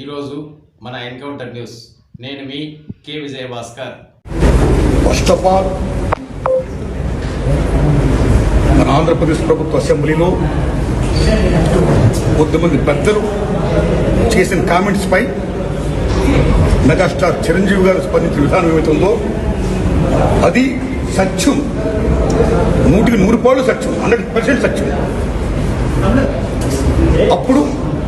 ఈరోజు మన encounter news. నేను మీ K Vijaya Bhaskar first of all మన ఆంధ్రప్రదేశ్ ప్రభుత్వ అసెంబ్లీలో కొద్దిమంది పెద్దలు చేసిన కామెంట్స్ పై మెగాస్టార్ చిరంజీవి గారు స్పందించిన విధానం ఏమైతే అది సత్యం. నూటికి నూరు పాళ్ళు సత్యం హండ్రెడ్ పర్సెంట్ సత్యం.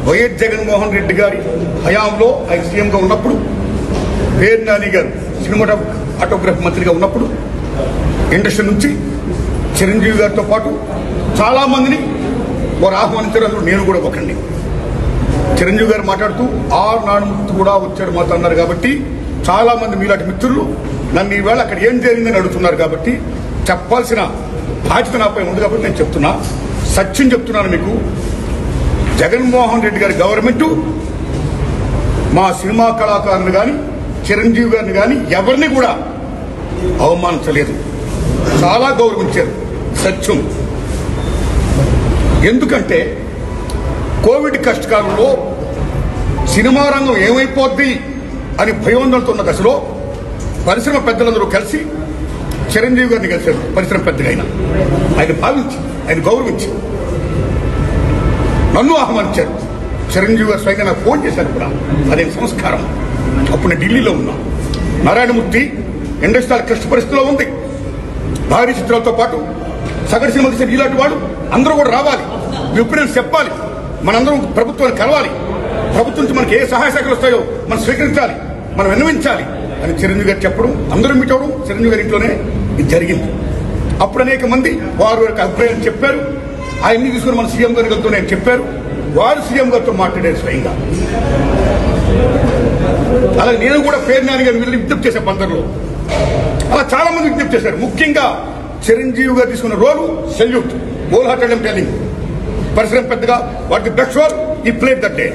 వైఎస్ జగన్మోహన్ రెడ్డి గారి హయాంలో ఆయన సీఎంగా ఉన్నప్పుడు పేరు నాని గారు సినిమాటో ఆటోగ్రఫీ మంత్రిగా ఉన్నప్పుడు ఇండస్ట్రీ నుంచి చిరంజీవి గారితో పాటు చాలామందిని వారు ఆహ్వానించడంలో నేను కూడా ఒకండి చిరంజీవి గారు మాట్లాడుతూ ఆరు నాడు కూడా వచ్చారు మాతో అన్నారు కాబట్టి చాలామంది మీలాంటి మిత్రులు నన్ను ఈవేళ అక్కడ ఏం జరిగిందని అడుగుతున్నారు కాబట్టి చెప్పాల్సిన బాధ్యత నాపై ఉంది కాబట్టి నేను చెప్తున్నా. సత్యం చెప్తున్నాను మీకు. జగన్మోహన్ రెడ్డి గారి గవర్నమెంట్ మా సినిమా కళాకారులు కానీ చిరంజీవి గారిని కానీ ఎవరిని కూడా అవమానించలేదు. చాలా గౌరవించారు. సత్యం. ఎందుకంటే కోవిడ్ కష్టకాలంలో సినిమా రంగం ఏమైపోద్ది అని భయోందనతో ఉన్న దశలో పరిశ్రమ పెద్దలందరూ కలిసి చిరంజీవి గారిని కలిశారు. పరిశ్రమ పెద్దగా ఆయన ఆయన భావించి ఆయన గౌరవించి నన్ను ఆహ్వానించారు. చిరంజీవి గారు స్వయంగా నాకు ఫోన్ చేశారు కూడా. అదే సంస్కారం. అప్పుడు నేను ఢిల్లీలో ఉన్నా. నారాయణమూర్తి ఇండస్ట్రియల్ క్లిష్ట పరిస్థితిలో ఉంది. భారీ చిత్రాలతో పాటు సగటు సినిమా తీసిన ఇలాంటి వాడు అందరూ కూడా రావాలి. మీ ఒపీనియన్స్ చెప్పాలి. మనందరం ప్రభుత్వాన్ని కలవాలి. ప్రభుత్వం నుంచి మనకి ఏ సహాయ శాఖలు వస్తాయో మనం స్వీకరించాలి. మనం విన్నవించాలి. అని చిరంజీవి గారు చెప్పడం అందరూ మీట్ అవడం చిరంజీవి గారి ఇంట్లోనే ఇది జరిగింది. అప్పుడు అనేక మంది వారు యొక్క అభిప్రాయాలు చెప్పారు. ఆయన్ని తీసుకుని మన సీఎం గారితో నేను చెప్పారు. వారు సీఎం గారితో మాట్లాడారు స్వయంగా. అలాగే నేను కూడా పేరు నాని గారిని వెళ్ళి విజ్ఞప్తి చేసే బందర్లో అలా చాలా మంది విజ్ఞప్తి చేశారు. ముఖ్యంగా చిరంజీవి గారు తీసుకున్న రోలు సెల్యూట్. బోల్ హార్టెడ్ టెలింగ్ పరిశ్రమ పెద్దగా వాటికి బెస్ట్ రోల్ ఈ ప్లేట్ దట్ డే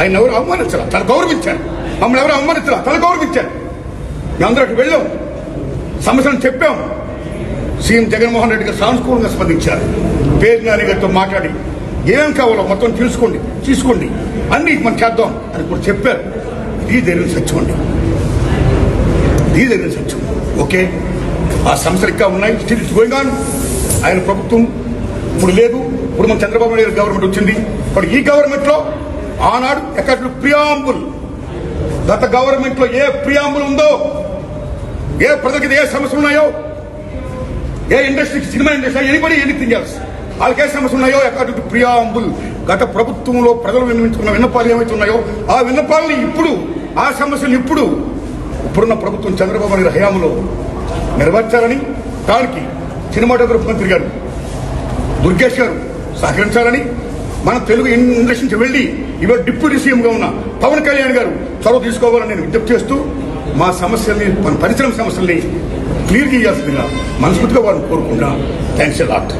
ఆయన ఎవరు అవమానించరా తన గౌరవించారు మమ్మల్ని ఎవరు అవమానించారు తన గౌరవించారు మేమందరూ అటు వెళ్ళాం. సమస్యలను చెప్పాం. సీఎం జగన్మోహన్ రెడ్డి గారు సానుకూలంగా స్పందించారు. పేరు గారితో మాట్లాడి. ఏం కావాలో మొత్తం తెలుసుకోండి తీసుకోండి. అన్ని మనం చేద్దాం అని కూడా చెప్పారు. ఇది జరిగిన సత్యం అండి. ఇది జరిగిన సత్యం. ఓకే? ఆ సమస్యలు ఇంకా ఉన్నాయి. స్టిల్ గోయింగ్ ఆన్ ఆయన ప్రభుత్వం ఇప్పుడు లేదు. ఇప్పుడు మన చంద్రబాబు నాయుడు గవర్నమెంట్ వచ్చింది. ఇప్పుడు ఈ గవర్నమెంట్లో ఆనాడు ఎక్కడ ప్రియాంబుల్ గత గవర్నమెంట్లో ఏ ప్రియాంబుల్ ఉందో ఏ ప్రజలకి ఏ సమస్యలు ఉన్నాయో ఏ ఇండస్ట్రీకి cinema industry anybody anything else వాళ్ళకి ఏ సమస్య ఉన్నాయో అకార్డింగ్ టు ప్రియాంబుల్ గత ప్రభుత్వంలో ప్రజలు విన్నవించుకున్న విన్నపాలు ఏమైతే ఉన్నాయో ఆ విన్నపాలని ఇప్పుడు ఆ సమస్యలు ఇప్పుడు ఇప్పుడున్న ప్రభుత్వం చంద్రబాబు నాయుడు హయాంలో నెరవేర్చాలని దానికి సినిమాటోగ్రఫ్ మంత్రి గారు దుర్గేష్ గారు సహకరించాలని మన తెలుగు ఇండస్ట్రీ నుంచి వెళ్ళి ఇవాళ డిప్యూటీ సీఎంగా ఉన్న పవన్ కళ్యాణ్ గారు చొరవ తీసుకోవాలని నేను విజ్ఞప్తి చేస్తూ మా సమస్యల్ని మన పరిశ్రమ సమస్యల్ని క్లియర్ చేయాల్సిందిగా మనస్ఫూర్తిగా వారిని కోరుకుంటున్నా. Thanks lot